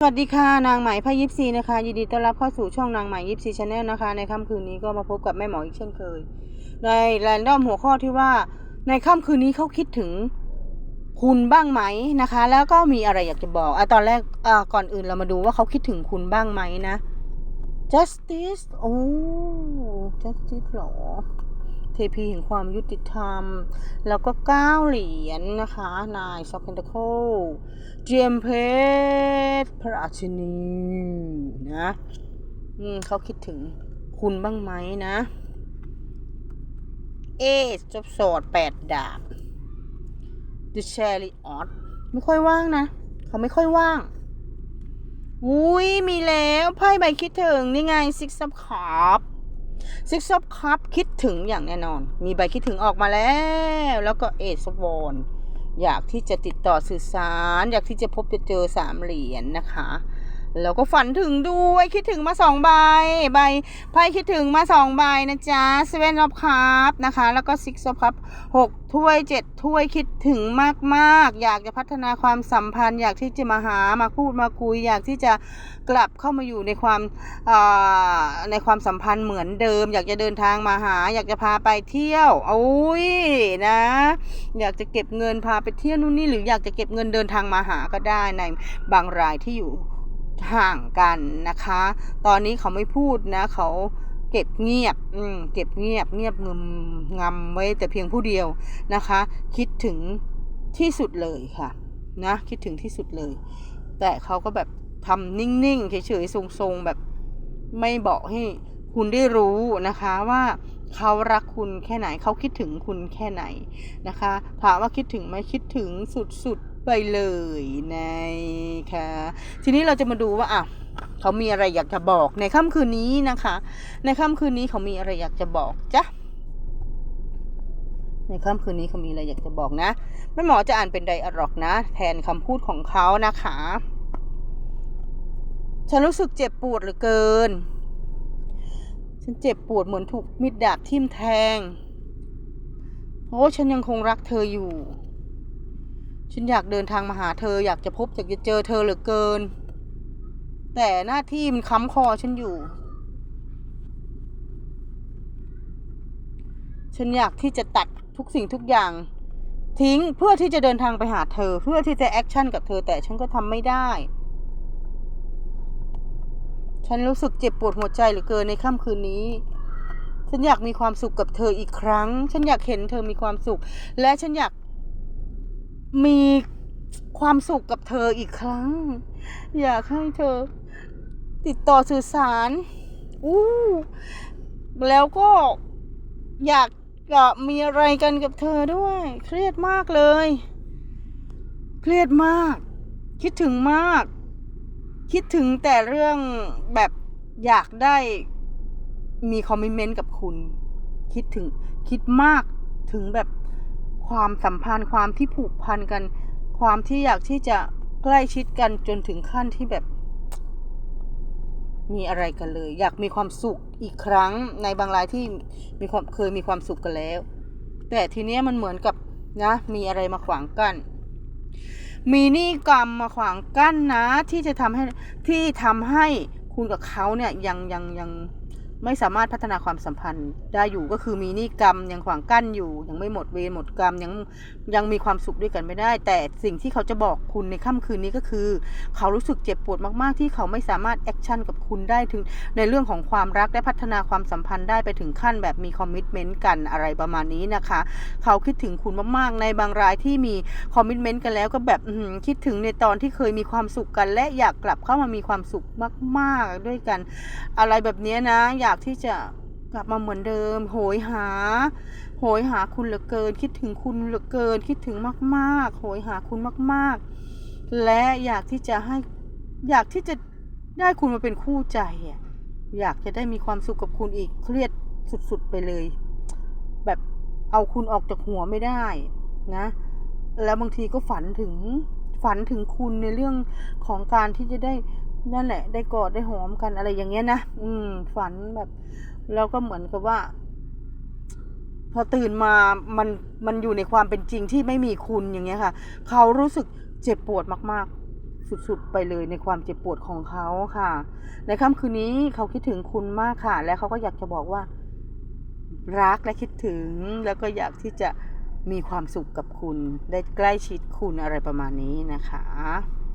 สวัสดีค่ะนางไหมพายิปซีนะคะยินดีต้อนรับเข้าสู่ช่องนางไหมยิปซีชาแนลนะคะในค่ำคืนนี้ก็มาพบกับแม่หมออีกเช่นเคย ในแรนดอมหัวข้อที่ว่าในค่ำคืนนี้เขาคิดถึงคุณบ้างไหมนะคะ แล้วก็มีอะไรอยากจะบอกอะตอนแรกอะก่อนอื่นเรามาดูว่าเขาคิดถึงคุณบ้างไหมนะ justice โอ้ justice หรอ เทพีแห่งความยุติธรรม แล้วก็เก้าเหรียญนะคะนายซอกเพนตโคเจมเพสพระราชินีนะเขาคิดถึงคุณบ้างไหมนะ เอสจบสอดแปดดาบ The Chariot ไม่ค่อยว่างนะ เขาไม่ค่อยว่าง อุ้ยมีแล้วไพ่ใบคิดถึงนี่ไง Six of Cups Six of Cups คิดถึงอย่างแน่นอน มีใบคิดถึงออกมาแล้ว แล้วก็เอสวอนอยากที่จะติดต่อสื่อสาร อยากที่จะพบจะเจอสามเหรียญนนะคะ แล้วก็ฝันถึงด้วยคิดถึงมาสองใบใบไพ่คิดถึงมาสองใบนะจ๊ะ Seven of Cups นะคะ แล้วก็ Six of Cups หกถ้วยเจ็ดถ้วยคิดถึงมากๆ อยากจะพัฒนาความสัมพันธ์ อยากที่จะมาหามาพูดมาคุย อยากที่จะกลับเข้ามาอยู่ในความในความสัมพันธ์เหมือนเดิม อยากจะเดินทางมาหา อยากจะพาไปเที่ยวโอ้ยนะ อยากจะเก็บเงินพาไปเที่ยวนู่นนี่หรืออยากจะเก็บเงินเดินทางมาหาก็ได้ในบางรายที่อยู่ ห่างกันนะคะ ตอนนี้เขาไม่พูดนะ เขาเก็บเงียบ อืม เก็บเงียบ เงียบงึมงำไว้แต่เพียงผู้เดียวนะคะ คิดถึงที่สุดเลยค่ะ นะ คิดถึงที่สุดเลย แต่เขาก็แบบทำนิ่งๆ เฉยๆ ทรงๆ แบบไม่บอกให้คุณได้รู้นะคะว่าเขารักคุณแค่ไหนเขาคิดถึงคุณแค่ไหนนะคะ ถามว่าคิดถึงไหมคิดถึงสุดๆ ไปเลยนะคะทีนี้เราจะมาดูว่าอะเขามีอะไรอยากจะบอกในค่ำคืนนี้นะคะ ในค่ำคืนนี้เขามีอะไรอยากจะบอกจ้ะในค่ำคืนนี้เขามีอะไรอยากจะบอกนะแม่หมอจะอ่านเป็นไดอะล็อกนะ แทนคำพูดของเขานะคะ ฉันรู้สึกเจ็บปวดเหลือเกิน ฉันเจ็บปวดเหมือนถูกมิดดาบทิ่มแทงโอ้ฉันยังคงรักเธออยู่ ฉันอยากเดินทางมาหาเธออยากจะพบอยากจะเจอเธอเหลือเกิน แต่หน้าที่มันค้ำคอฉันอยู่ ฉันอยากที่จะตัดทุกสิ่งทุกอย่าง ทิ้งเพื่อที่จะเดินทางไปหาเธอ เพื่อที่จะแอคชั่นกับเธอแต่ฉันก็ทำไม่ได้ ฉันรู้สึกเจ็บปวดหัวใจเหลือเกินในค่ำคืนนี้ฉันอยากมีความสุขกับเธออีกครั้ง ฉันอยากเห็นเธอมีความสุข และฉันอยาก มีความสุขกับเธออีกครั้ง อยากให้เธอ ติดต่อสื่อสารอู้แล้วก็อยากจะมีอะไรกันกับเธอด้วย เครียดมากเลย เครียดมาก คิดถึงมาก คิดถึงแต่เรื่องแบบอยากได้มีคอมมิเมนต์กับคุณ คิดถึงคิดมากถึงแบบ ความสัมพันธ์ความที่ผูกพันกัน ความที่อยากที่จะใกล้ชิดกันจนถึงขั้นที่แบบ มีอะไรกันเลย อยากมีความสุขอีกครั้งในบางรายที่มีความเคยมีความสุขกันแล้ว แต่ทีเนี้ยมันเหมือนกับนะ มีอะไรมาขวางกั้นมีหนี้กรรมมาขวางกั้นนะ ที่จะทำให้ที่ทำให้คุณกับเขาเนี่ยยังยังยัง ไม่สามารถพัฒนาความสัมพันธ์ได้อยู่ก็คือมีหนี้กรรมยังขวางกั้นอยู่ ยังไม่หมดเวรหมดกรรมยังยังมีความสุขด้วยกันไม่ได้ แต่สิ่งที่เขาจะบอกคุณในค่ำคืนนี้ก็คือ เขารู้สึกเจ็บปวดมากๆ ที่เขาไม่สามารถแอคชั่นกับคุณได้ถึงในเรื่องของความรักและพัฒนาความสัมพันธ์ได้ไปถึงขั้นแบบมีคอมมิชเมนต์กันอะไรประมาณนี้นะคะ เขาคิดถึงคุณมากๆ ในบางรายที่มีคอมมิชเมนต์กันแล้วก็แบบคิดถึงในตอนที่เคยมีความสุขกัน และอยากกลับเข้ามามีความสุขมาก ๆด้วยกัน อะไรแบบนี้นะอยากที่จะกลับมาเหมือนเดิม โหยหา โหยหาคุณเหลือเกิน คิดถึงคุณเหลือเกิน คิดถึงมาก ๆ โหยหาคุณมาก ๆ และอยากที่จะให้อยากที่จะได้คุณมาเป็นคู่ใจอะอยากจะได้มีความสุขกับคุณอีกเครียดสุด ๆ ไปเลย แบบเอาคุณออกจากหัวไม่ได้นะ แล้วบางทีก็ฝันถึงฝันถึงคุณในเรื่องของการที่จะได้ นั่นแหละ ได้กอดได้หอมกันอะไรอย่างเงี้ยนะอืม ฝันแบบแล้วก็เหมือนกับว่า พอตื่นมามันมันอยู่ในความเป็นจริงที่ไม่มีคุณอย่างเงี้ยค่ะ เขารู้สึกเจ็บปวดมาก ๆ สุดๆไปเลยในความเจ็บปวดของเขาค่ะ ในค่ำคืนนี้เขาคิดถึงคุณมากค่ะ และเขาก็อยากจะบอกว่า รักและคิดถึง แล้วก็อยากที่จะมีความสุขกับคุณ ได้ใกล้ชิดคุณอะไรประมาณนี้นะคะ